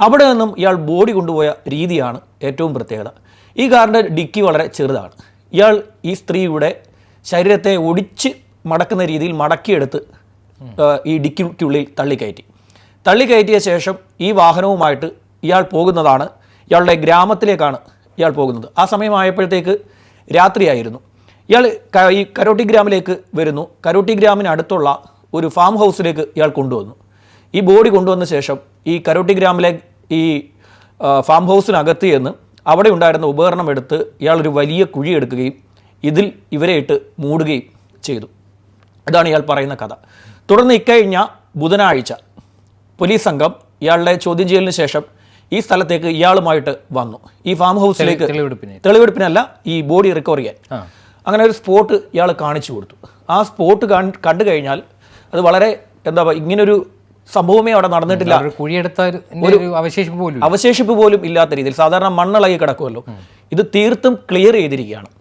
അവിടെ നിന്നും ഇയാൾ ബോഡി കൊണ്ടുപോയ രീതിയാണ് ഏറ്റവും പ്രത്യേകത. ഈ കാറിന്റെ ഡിക്കി വളരെ ചെറുതാണ്. ഇയാൾ ഈ സ്ത്രീയുടെ ശരീരത്തെ ഒടിച്ച് മടക്കുന്ന രീതിയിൽ മടക്കിയെടുത്ത് ഈ ഡിക്കിക്കുള്ളിൽ തള്ളിക്കയറ്റി. തള്ളിക്കയറ്റിയ ശേഷം ഈ വാഹനവുമായിട്ട് ഇയാൾ പോകുന്നതാണ് ഇയാളുടെ ഗ്രാമത്തിലേക്കാണ് ഇയാൾ പോകുന്നത്. ആ സമയമായപ്പോഴത്തേക്ക് രാത്രിയായിരുന്നു. ഇയാൾ ഈ കരോട്ടി ഗ്രാമിലേക്ക് വരുന്നു. കരോട്ടി ഗ്രാമിനടുത്തുള്ള ഒരു ഫാം ഹൗസിലേക്ക് ഇയാൾ കൊണ്ടുവന്നു. ഈ ബോഡി കൊണ്ടുവന്ന ശേഷം ഈ കരോട്ടി ഗ്രാമിലെ ഈ ഫാം ഹൗസിനകത്ത് ചെന്ന് അവിടെ ഉണ്ടായിരുന്ന ഉപകരണം എടുത്ത് ഇയാളൊരു ഒരു വലിയ കുഴി എടുക്കുകയും ഇതിൽ ഇവരെ ഇട്ട് മൂടുകയും ചെയ്തു. അതാണ് ഇയാൾ പറയുന്ന കഥ. തുടർന്ന് ഇക്കഴിഞ്ഞ ബുധനാഴ്ച പോലീസ് സംഘം ഇയാളുടെ ചോദ്യം ചെയ്യലിന് ശേഷം ഈ സ്ഥലത്തേക്ക് ഇയാളുമായിട്ട് വന്നു. ഈ ഫാം ഹൗസിലേക്ക് തെളിവെടുപ്പിന് തെളിവെടുപ്പിനല്ല ഈ ബോഡി റിക്കവർ ചെയ്യാൻ. അങ്ങനെ ഒരു സ്പോട്ട് ഇയാൾ കാണിച്ചു കൊടുത്തു. ആ സ്പോട്ട് കണ്ടു കഴിഞ്ഞാൽ അത് വളരെ എന്താ പറയുക ഇങ്ങനൊരു സംഭവമേ അവിടെ നടന്നിട്ടില്ല. കുഴിയെടുത്ത ഒരു അവശേഷിപ്പ് പോലും. അവശേഷിപ്പ് പോലും ഇല്ലാത്ത രീതിയിൽ സാധാരണ മണ്ണിളകി കിടക്കുമല്ലോ. ഇത് തീർത്തും ക്ലിയർ ചെയ്തിരിക്കുകയാണ്.